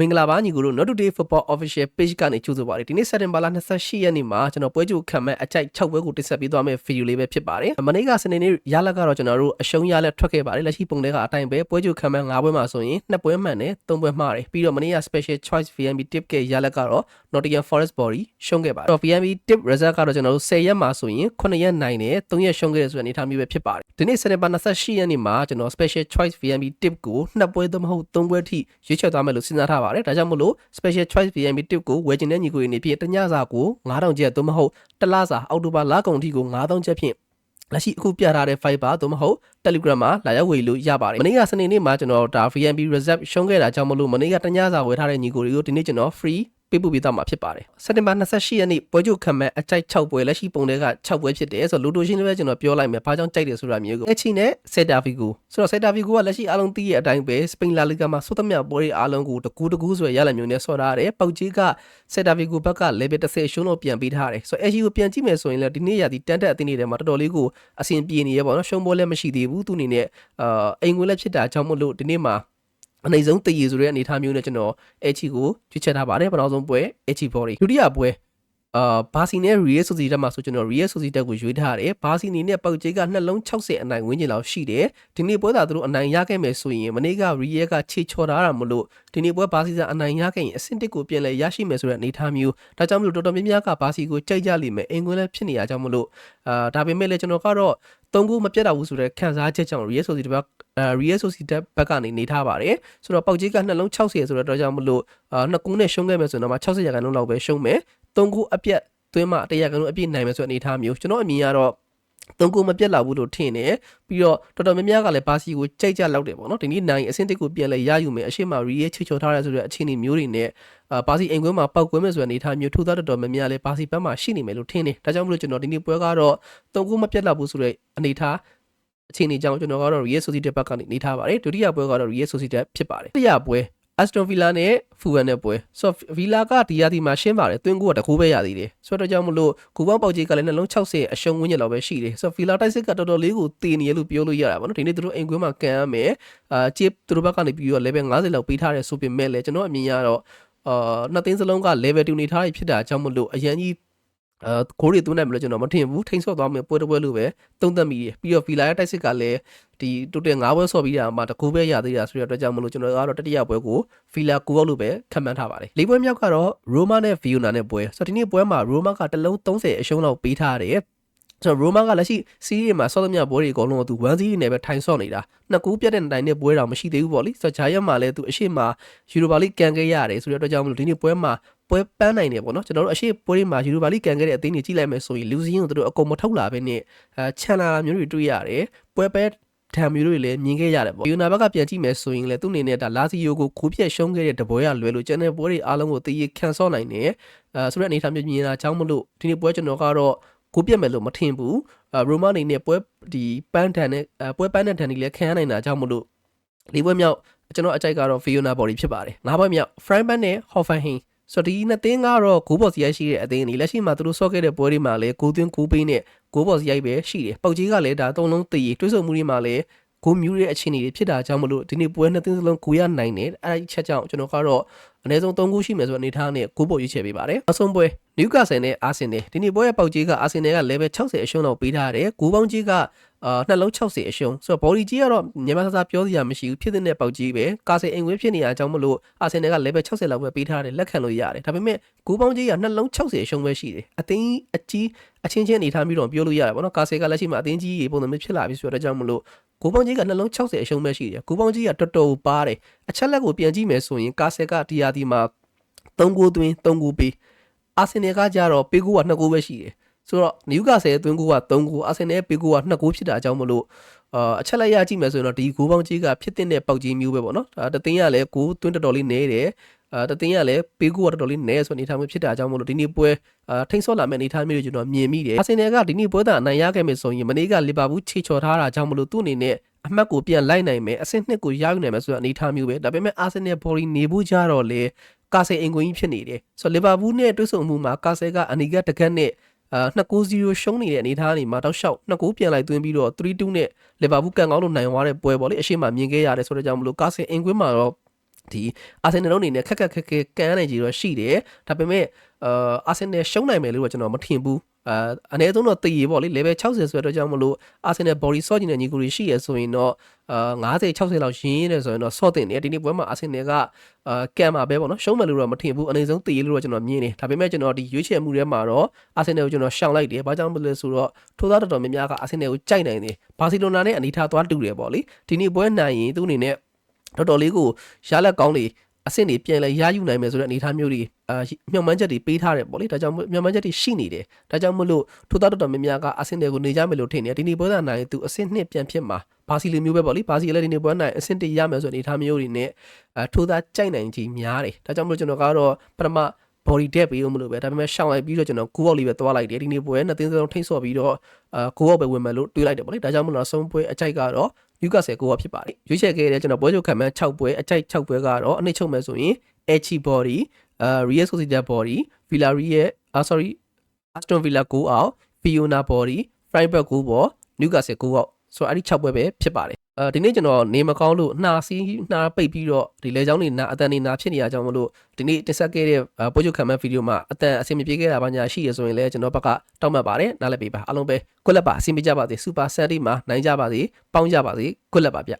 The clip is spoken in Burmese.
မင်္ဂလာပါညီကိုတို့ Not Today Football Official Page ကနေကြိုဆိုပါရစေဒီနေ့စက်တင်ဘာလ28ရက်နေ့မှာကျွန်တော်ပွဲကြိုခံမဲ့အကြိုက်6ပွဲကိုတင်ဆက်ပေးသွားမယ့်ဗီဒီယိုလေးပဲဖြစ်ပါတယ်မနေ့ကစနေနေ့ရလက်ကတော့ကျွန်တော်တို့အရှုံးရလက်ထွက်ခဲ့ပါတယ်လက်ရှိပုံတွေကအတိုင်းပဲပွဲကြိုခံမဲ့9ပွဲမှာဆိုရင်2ပွဲမှန်တယ်3ပွဲမှားတယ်ပြီးတော့မနေ့က Special Choice VNB Tip ကရလက်ကတော့ Nottingham Forest Body ရှုံးခဲ့ပါတယ်တော့ VNB Tip Result ကတော့ကျွန်တော်တို့10ရက်မှာဆိုရင်9ရက်နိုင်တယ်3ရက်ရှုံးခဲ့တယ်ဆိုတဲ့အနေအထားမျိုးပဲဖြစ်ပါတယ်ဒီနေ့စက်တင်ဘာ28ရက်နေ့မှာကျွန်တော် Special Choice VNB Tip ကို2ပွဲသို့မဟုတ်3ပွဲထိရွေးချယ်သွားမယ်လို့စဉ်းစားထားပါတယ်ဒါကြောင့်မို့လို့ special choice VMB tip ကိုဝယ်ချင်တဲ့ညီကိုတွေနေဖြင့်တညစာကို9000ကျပ်သို့မဟုတ်တစ်လစာအောက်တိုဘာလကုန်ထိကို9000ကျပ်ဖြင့်လက်ရှိအခုပြထားတဲ့ Fiber သို့မဟုတ် Telegram မှာလာရောက်ဝယ်လို့ရပါတယ်။မနေ့ကစနေနေ့မှာကျွန်တော်ဒါ VNB reserve ရှုံးခဲ့တာကြောင့်မလို့မနေ့ကတညစာဝယ်ထားတဲ့ညီကိုတွေကိုဒီနေ့ကျွန်တော် free ပေးပို့ပေးသွားမှာဖြစ်ပါတယ်။စက်တင်ဘာ28ရက်နေ့ပွဲချုပ်ခံမဲ့အကြိုက်6ပွဲလက်ရှိပုံတွေက6ပွဲဖြစ်တယ်ဆိုတော့လူတိုရှင်းလည်းပဲကျွန်တော်ပြောလိုက်မယ်။ဘာကြောင့်ကြိုက်တယ်ဆိုတာမျိုးကိုအချီနဲ့ဆက်တာဖီကိုဆိုတော့ဆက်တာဖီကိုကလက်ရှိအားလုံးသိရတဲ့အတိုင်းပဲစပိန်လာလီဂါမှာဆိုသမျှပွဲတွေအားလုံးကိုတကူတကူဆိုရရလမျိုးနဲ့ဆော်ထားတယ်။ပေါက်ကြီးကဆက်တာဖီကိုဘက်က level 30ရှုံးလို့ပြန်ပေးထားတယ်။ဆိုတော့အချီကိုပြန်ကြည့်မယ်ဆိုရင်လည်းဒီနေ့ရာဒီတန်တက်အသင်းတွေထဲမှာတော်တော်လေးကိုအဆင်ပြေနေရပေါ့နော်။ရှုံးပွဲလည်းမရှိသေးဘူး။သူအနေနဲ့အာအိမ်ငွေလည်းဖြစ်တာကြောင့်မလို့ဒီနေ့မှာ အနေဆုံးတည်ရည်ဆိုတဲ့အနေအထားမျိုးနဲ့ကျွန်တော်အချီကိုကျွတ်ချက်ထားပါတယ်ပထမဆုံးပွဲအချီဘော်ဒီဒုတိယပွဲ အာဘာစီနဲ့ Real Sociedad မှာဆိုကျွန်တော် Real Sociedad ကိုရွေးထားတယ်ဘာစီနေနဲ့ပောက်ကျေးကနှလုံး60အနိုင်ဝန်းကျင်လောက်ရှိတယ်ဒီနေ့ပွဲသာသူတို့အနိုင်ရခဲ့မယ်ဆိုရင်မနေ့က Real ကခြေချော်ထားတာမလို့ဒီနေ့ပွဲဘာစီကအနိုင်ရခဲ့ရင်အဆင့်တစ်ကိုပြန်လဲရရှိမယ်ဆိုတဲ့အနေအထားမျိုးဒါကြောင့်မလို့တော်တော်များများကဘာစီကိုကြိုက်ကြလိမ့်မယ်အင်ကွင်းလည်းဖြစ်နေရကြောင်းမလို့အာဒါပေမဲ့လည်းကျွန်တော်ကတော့သုံးခုမပြတ်တော့ဘူးဆိုတဲ့ခံစားချက်ကြောင့် Real Sociedad ဘက်အဲ Real Sociedad ဘက်ကနေနေထားပါတယ်ဆိုတော့ပောက်ကြီးကနှလုံး60ဆိုတော့တော့ကြောင့်မလို့အာနှစ်ကူးနဲ့ရှုံးခဲ့မယ်ဆိုတော့မှ60ရာခိုင်နှုန်းလောက်ပဲရှုံးမယ် သုံးခုအပြတ်သွင်းမှ100ရာခိုင်နှုန်းအပြည့်နိုင်မယ်ဆိုတဲ့အနေအထားမျိုးကျွန်တော်အမြင်ကတော့သုံးခုမပြတ်လာဘူးလို့ထင်တယ်ပြီးတော့တော်တော်များများကလည်းဘာစီကိုကြိုက်ကြလောက်တယ်ပေါ့နော်ဒီနေ့နိုင်အဆင့်တစ်ကိုပြန်လဲရယူမယ်အရှိမရီရဲ့ချေချော်ထားရဆိုတဲ့အခြေအနေမျိုးတွေနဲ့အာဘာစီအိမ်ကွင်းမှာပောက်ကွင်းမယ်ဆိုတဲ့အနေအထားမျိုးထူသားတော်တော်များများလည်းဘာစီဘက်မှာရှိနေမယ်လို့ထင်တယ်ဒါကြောင့်မလို့ကျွန်တော်ဒီနေ့ပွဲကတော့သုံးခုမပြတ်လာဘူးဆိုတဲ့အနေအထားအခြေအနေကြောင့်ကျွန်တော်ကတော့ Real Sociedad ဘက်ကနေနေထားပါတယ်ဒုတိယပွဲကတော့ Real Sociedad ဖြစ်ပါတယ်တတိယပွဲ Aston Villa နဲ့ Fulham နဲ့ပွဲဆိုတော့ Villa ကဒီရာသီမှာရှင်းပါတယ်တွင်းကိုကတကူပဲရသေးတယ်ဆိုတော့ကြောင့်မလို့ဂူပေါင်းပေါက်ကြီးကလည်းနှလုံး60အရှုံးဝန်းကျင်လောက်ပဲရှိတယ်ဆိုတော့ Villa တိုက်စစ်ကတော်တော်လေးကိုတည်နေရလို့ပြောလို့ရတာပေါ့နော်ဒီနေ့သူတို့အိမ်ကွင်းမှာကန်ရမယ်အာချစ်သူတို့ဘက်ကနေပြီးတော့ level 50လောက်ပေးထားတယ်ဆိုပေမဲ့လည်းကျွန်တော်အမြင်ရတော့အာနှစ်သိန်းစလုံးက level 2နေထားရဖြစ်တာကြောင့်မလို့အရန်ကြီး အဲကိုရီသွင်းနိုင်မလို့ကျွန်တော်မထင်ဘူးထိန်ဆော့သွားမယ်ပွဲတစ်ပွဲလို့ပဲသုံးသပ်မိတယ်ပြီးတော့ Villa ရဲ့တိုက်စစ်ကလည်းဒီတိုတယ်9ပွဲဆော့ပြီးတာမှတကူပဲရသေးတာဆိုတဲ့အတွက်ကြောင့်မလို့ကျွန်တော်ကတော့တတိယပွဲကို Villa ကိုအောင်လို့ပဲခံမှန်းထားပါတယ်လေးပွဲမြောက်ကတော့ Roma နဲ့ Verona နဲ့ပွဲဆိုတော့ဒီနေ့ပွဲမှာ Roma ကတလုံး30အရှုံးလောက်ပေးထားတယ်ဆိုတော့ရိုမာကလက်ရှိစီးရီမှာဆော့သမျှပွဲတွေအကုန်လုံးကသူ1စီးနဲ့ပဲထိုင်ဆော့နေတာနှစ်ကူးပြတ်တဲ့တိုင်နဲ့ပွဲတော်မရှိသေးဘူးပေါ့လေဆိုတော့ဂျာရက်မှာလည်းသူအရှိမယူရိုပါလိကန်ခဲ့ရတယ်ဆိုတဲ့အတွက်ကြောင့်မလို့ဒီနေ့ပွဲမှာ ပွဲပန်းနိုင်တယ်ပေါ့နော်ကျွန်တော်တို့အရှိပွဲတွေမှာယူရိုပါလိကန်ခဲ့တဲ့အသင်းတွေကြည့်လိုက်မယ်ဆိုရင်လူစီးရင်ကိုတို့အကုန်မထုတ်လာဘဲနဲ့အဲချန်လာမျိုးတွေတွေ့ရတယ်ပွဲပဲထံမျိုးတွေလည်းမြင်ခဲ့ရတယ်ပေါ့ယူနာဘက်ကပြန်ကြည့်မယ်ဆိုရင်လည်းသူ့အနေနဲ့ဒါလာစီယိုကိုခိုးပြက်ရှုံးခဲ့တဲ့တပွဲရလွယ်လို့ကျန်တဲ့ပွဲတွေအားလုံးကိုတည်ရခံဆော့နိုင်တယ်အဲဆိုတဲ့အနေအထားမျိုးမြင်တာအကြောင်းမလို့ဒီနေ့ပွဲကျွန်တော်ကတော့ကိုပြက်မယ်လို့မထင်ဘူးရိုမာအနေနဲ့ပွဲဒီပန်းထန်နဲ့ပွဲပန်းတဲ့ထန်ဒီလည်းခံရနိုင်တာကြောင့်မလို့လေးပွဲမြောက်ကျွန်တော်အကြိုက်ကတော့ Fiona Body ဖြစ်ပါတယ်ငါးပွဲမြောက် Freiburg နဲ့ Hoffenheim ဆိုတော့ဒီနှစ်သင်းကတော့ဂိုးဘော်စီရိုက်ရှိတဲ့အသင်းတွေလက်ရှိမှာသူတို့ဆော့ခဲ့တဲ့ပွဲတွေမှာလည်းဂိုးသွင်းဂိုးပေးနဲ့ဂိုးဘော်စီရိုက်ပဲရှိတယ်ပောက်ကြီးကလည်းဒါသုံးလုံးတည်တွေးဆုံမှုတွေမှာလည်းဂိုးမြူးတဲ့အခြေအနေတွေဖြစ်တာကြောင့်မလို့ဒီနေ့ပွဲနှစ်သင်းစလုံးဂိုးရနိုင်တယ်အဲ့ဒီချက်ကြောင့်ကျွန်တော်ကတော့ အနည်းဆုံး3ဂိုးရှိမယ်ဆိုတဲ့အနေထားနဲ့ဂိုးပေါ်ရွေးချယ်ပေးပါတယ်အဆုံးပွဲနယူကာဆယ်နဲ့အာဆင်နယ်ဒီနေ့ပွဲရဲ့ပေါက်ကြီးကအာဆင်နယ်က level 60အရှုံးလောက်ပေးထားတယ်ဂိုးပေါင်းကြီးကအာနှလုံး60အရှုံးဆိုတော့ body ကြီးကတော့မြန်မာစကားပြောစရာမရှိဘူးဖြစ်တဲ့ပေါက်ကြီးပဲကာဆယ်အိမ်ဝင်းဖြစ်နေရအကြောင်းမလို့အာဆင်နယ်က level 60လောက်ပဲပေးထားတယ်လက်ခံလို့ရတယ်ဒါပေမဲ့ဂိုးပေါင်းကြီးကနှလုံး60အရှုံးပဲရှိတယ်အသိအကြီးအချင်းချင်းအနေထားပြီးတော့ပြောလို့ရတယ်ပေါ့နော်ကာဆယ်ကလက်ရှိမှာအသိကြီးရေပုံစံမျိုးဖြစ်လာပြီဆိုတော့အကြောင်းမလို့ ကိုပေါင်းကြီးကနှလုံး60အရှုံးပဲရှိတယ်ကိုပေါင်းကြီးကတော်တော်ပါတယ်အချက်လက်ကိုပြန်ကြည့်မယ်ဆိုရင်ကာဆယ်ကဒီယာဒီမှာ3ဂိုးသွင်း3ဂိုးပေးအာဆင်နယ်ကကြတော့ပေးဂိုးက2ဂိုးပဲရှိတယ်ဆိုတော့နယူကာဆယ်သွင်းဂိုးက3ဂိုးအာဆင်နယ်ပေးဂိုးက2ဂိုးဖြစ်တာအကြောင်းမလို့အာအချက်လက်ရကြည့်မယ်ဆိုရင်တော့ဒီဂိုးပေါင်းကြီးကဖြစ်တဲ့ပေါက်ကြီးမျိုးပဲပေါ့နော်ဒါတသိန်းကလည်းဂိုးသွင်းတော်တော်လေးနေတယ် အာတသိန်းကလည်းပေးကူကတော်တော်လေးနဲဆိုအနေထားမျိုးဖြစ်တာအကြောင်းမို့လို့ဒီနေ့ပွဲအာထိန်ဆော့လာမဲ့အနေထားမျိုးကိုကျွန်တော်မြင်မိတယ်အာဆင်နယ်ကဒီနေ့ပွဲသာအနိုင်ရခဲ့မယ်ဆိုရင်မနေ့ကလီဗာပူးခြေချော်ထားတာကြောင့်မလို့သူ့အနေနဲ့အမှတ်ကိုပြန်လိုက်နိုင်မယ်အဆင့်နှစ်ကိုရယူနိုင်မယ်ဆိုတဲ့အနေအထားမျိုးပဲဒါပေမဲ့အာဆင်နယ်ဘော်လီနေဖို့ကြတော့လေကာဆယ်အင်ကွင်းကြီးဖြစ်နေတယ်ဆိုတော့လီဗာပူးနဲ့တွေ့ဆုံမှုမှာကာဆယ်ကအနီကတကက်နဲ့အာ2-0ရှုံးနေတဲ့အနေအထားတွေမှာတောက်လျှောက်2-0ပြန်လိုက်သွင်းပြီးတော့3-2နဲ့လီဗာပူးကန်ကောင်းလို့နိုင်သွားတဲ့ပွဲပေါ့လေအရှိမမြင်ခဲ့ရတယ်ဆိုတော့ကြောင့်မလို့ကာဆယ်အင်ကွင်းမှာတော့ ဒီအာဆင်နယ်တို့အနေနဲ့ခက်ခက်ခက်ခဲကမ်းနိုင်ကြီးတော့ရှိတယ်ဒါပေမဲ့အာအာဆင်နယ်ရှုံးနိုင်မယ်လို့တော့ကျွန်တော်မထင်ဘူးအာအနည်းဆုံးတော့တည်ရပေါ့လေ level 60ဆိုတော့ကြောင့်မလို့အာဆင်နယ် body ဆော့ကျင်တဲ့ညီကိုတွေရှိရဆိုရင်တော့အာ90 60လောက်ရင်းရဲဆိုရင်တော့ဆော့တင်တယ်ဒီနေ့ပွဲမှာအာဆင်နယ်ကအာကံမှာပဲပေါ့နော်ရှုံးမယ်လို့တော့မထင်ဘူးအနည်းဆုံးတည်ရလို့တော့ကျွန်တော်မြင်တယ်ဒါပေမဲ့ကျွန်တော်ဒီရွေးချယ်မှုထဲမှာတော့အာဆင်နယ်ကိုကျွန်တော်ရှောင်လိုက်တယ်ဘာကြောင့်မလဲဆိုတော့ထိုးသားတော်တော်များများကအာဆင်နယ်ကိုကြိုက်နိုင်တယ်ဘာစီလိုနာနဲ့အနီထားသွားတူတယ်ပေါ့လေဒီနေ့ပွဲနိုင်ရင်သူ့အနေနဲ့ တော်တော်လေးကိုရလက်ကောင်းတွေအဆင့်တွေပြန်လဲရယူနိုင်မယ်ဆိုတဲ့အနေအထားမျိုးတွေအာမျှော်မှန်းချက်တွေပေးထားတယ်ပေါ့လေဒါကြောင့်မို့မျှော်မှန်းချက်တွေရှိနေတယ်ဒါကြောင့်မို့လို့ထိုးသားတော်တော်များများကအဆင့်တွေကိုနေကြမယ်လို့ထင်တယ်ဒီနေ့ပွဲသာနိုင်သူအဆင့်နှစ်ပြန်ဖြစ်မှာဘာစီလိုမျိုးပဲပေါ့လေဘာစီလည်းဒီနေ့ပွဲနိုင်အဆင့်တရမယ်ဆိုတဲ့အနေအထားမျိုးတွေနဲ့အထိုးသားကြိုက်နိုင်ခြင်းများတယ်ဒါကြောင့်မို့လို့ကျွန်တော်ကတော့ပထမ body depth ပေးလို့မလို့ပဲဒါပေမဲ့ရှောင်းလိုက်ပြီးတော့ကျွန်တော်ကူအောက်လေးပဲသွားလိုက်တယ်ဒီနေ့ပွဲနှစ်သင်းစလုံးထိတ်ဆော့ပြီးတော့အာကူအောက်ပဲဝင်မယ်လို့တွေးလိုက်တယ်ပေါ့လေဒါကြောင့်မို့လို့ဆုံးပွဲအကြိုက်ကတော့ ယူကဆယ်ကိုဖြစ်ပါတယ်ရွေးချယ်ခဲ့တဲ့ကျွန်တော်ပွဲချုပ်ခံမှန်း6ပွဲအကြိုက်6ပွဲကတော့အနည်းချုပ်မယ်ဆိုရင် Echi Body အာ Real Sociedad Body Villarreal အာ sorry Aston Villa 9အောက် Fiona Body Freiburg 9ပေါ် Newcastle 9အောက်ဆိုတော့အဲ့ဒီ6ပွဲပဲဖြစ်ပါတယ် အဲဒီနေ့ကျွန်တော်နေမကောင်းလို့နှာစီးနှာပိတ်ပြီးတော့ဒီလေချောင်းနေနာအတန်နေနာဖြစ်နေရကြောင်းမလို့ဒီနေ့တက်ဆက်ခဲ့တဲ့ပွဲချုပ်ခံမှန်းဗီဒီယိုမှာအတန်အဆင်မပြေခဲ့တာဘာညာရှိရဆိုရင်လည်းကျွန်တော်ဘက်ကတောက်မှတ်ပါတယ်နားလည်ပေးပါအားလုံးပဲကွက်လက်ပါအဆင်ပြေကြပါစေစူပါဆန်တီမှာနိုင်ကြပါစေပေါင်းကြပါစေကွက်လက်ပါဗျ